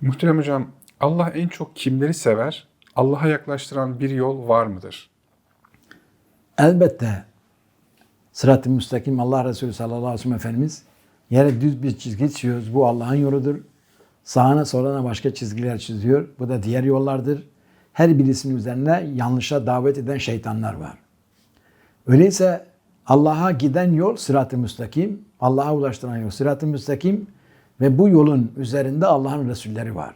Muhterem hocam, Allah en çok kimleri sever? Allah'a yaklaştıran bir yol var mıdır? Elbette sırat-ı müstakim Allah Resulü sallallahu aleyhi ve sellem Efendimiz yere düz bir çizgi çiziyoruz. Bu Allah'ın yoludur. Sağına soluna başka çizgiler çiziyor. Bu da diğer yollardır. Her birisinin üzerine yanlışa davet eden şeytanlar var. Öyleyse Allah'a giden yol sırat-ı müstakim. Allah'a ulaştıran yol sırat-ı müstakim. Ve bu yolun üzerinde Allah'ın Resulleri var.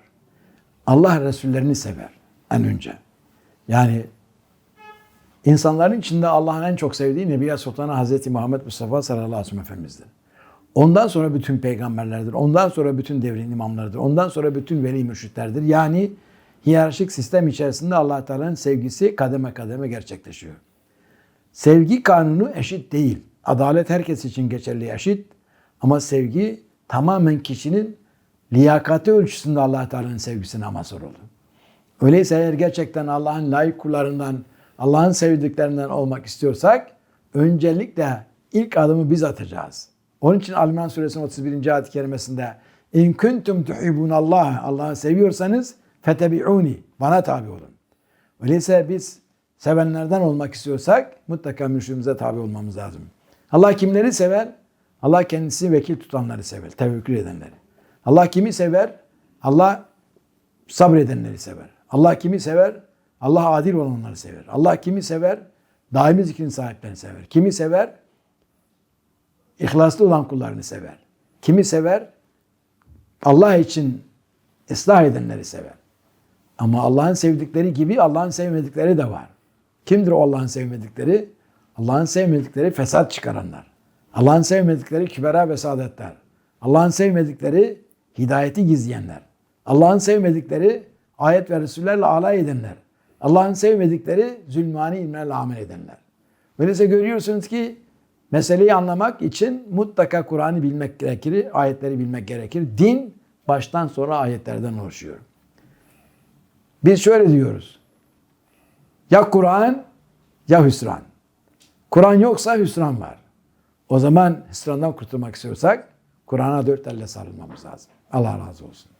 Allah Resullerini sever en önce. Yani İnsanların içinde Allah'ın en çok sevdiği Nebiya Sultanı Hazreti Muhammed Mustafa sallallahu aleyhi ve sellem Efendimiz'dir. Ondan sonra bütün peygamberlerdir. Ondan sonra bütün devrin imamlarıdır. Ondan sonra bütün veli mürşitlerdir. Yani hiyerarşik sistem içerisinde allah Teala'nın sevgisi kademe kademe gerçekleşiyor. Sevgi kanunu eşit değil. Adalet herkes için geçerli eşit. Ama sevgi tamamen kişinin liyakati ölçüsünde allah Teala'nın sevgisine mazhar olur. Öyleyse eğer gerçekten Allah'ın layık kullarından, Allah'ın sevdiklerinden olmak istiyorsak öncelikle ilk adımı biz atacağız. Onun için Al-İmran suresinin 31. ayet-i kerimesinde İn kuntum Allah Allah'ı seviyorsanız fetebi'uni bana tabi olun. Öyleyse biz sevenlerden olmak istiyorsak mutlaka mürşidimize tabi olmamız lazım. Allah kimleri sever? Allah kendisi vekil tutanları sever, tevekkül edenleri. Allah kimi sever? Allah sabredenleri sever. Allah kimi sever? Allah adil olanları sever. Allah kimi sever? Daimi zikrin sahiplerini sever. Kimi sever? İhlaslı olan kullarını sever. Kimi sever? Allah için ıslah edenleri sever. Ama Allah'ın sevdikleri gibi Allah'ın sevmedikleri de var. Kimdir o Allah'ın sevmedikleri? Allah'ın sevmedikleri fesat çıkaranlar. Allah'ın sevmedikleri kübera ve saadetler. Allah'ın sevmedikleri hidayeti gizleyenler. Allah'ın sevmedikleri ayet ve Resullerle alay edenler. Allah'ın sevmedikleri zulmani ilmlerle amel edenler. Öyleyse görüyorsunuz ki meseleyi anlamak için mutlaka Kur'an'ı bilmek gerekir, ayetleri bilmek gerekir. Din baştan sonra ayetlerden oluşuyor. Biz şöyle diyoruz. Ya Kur'an ya hüsran. Kur'an yoksa hüsran var. O zaman hüsrandan kurtulmak istiyorsak Kur'an'a dört elle sarılmamız lazım. Allah razı olsun.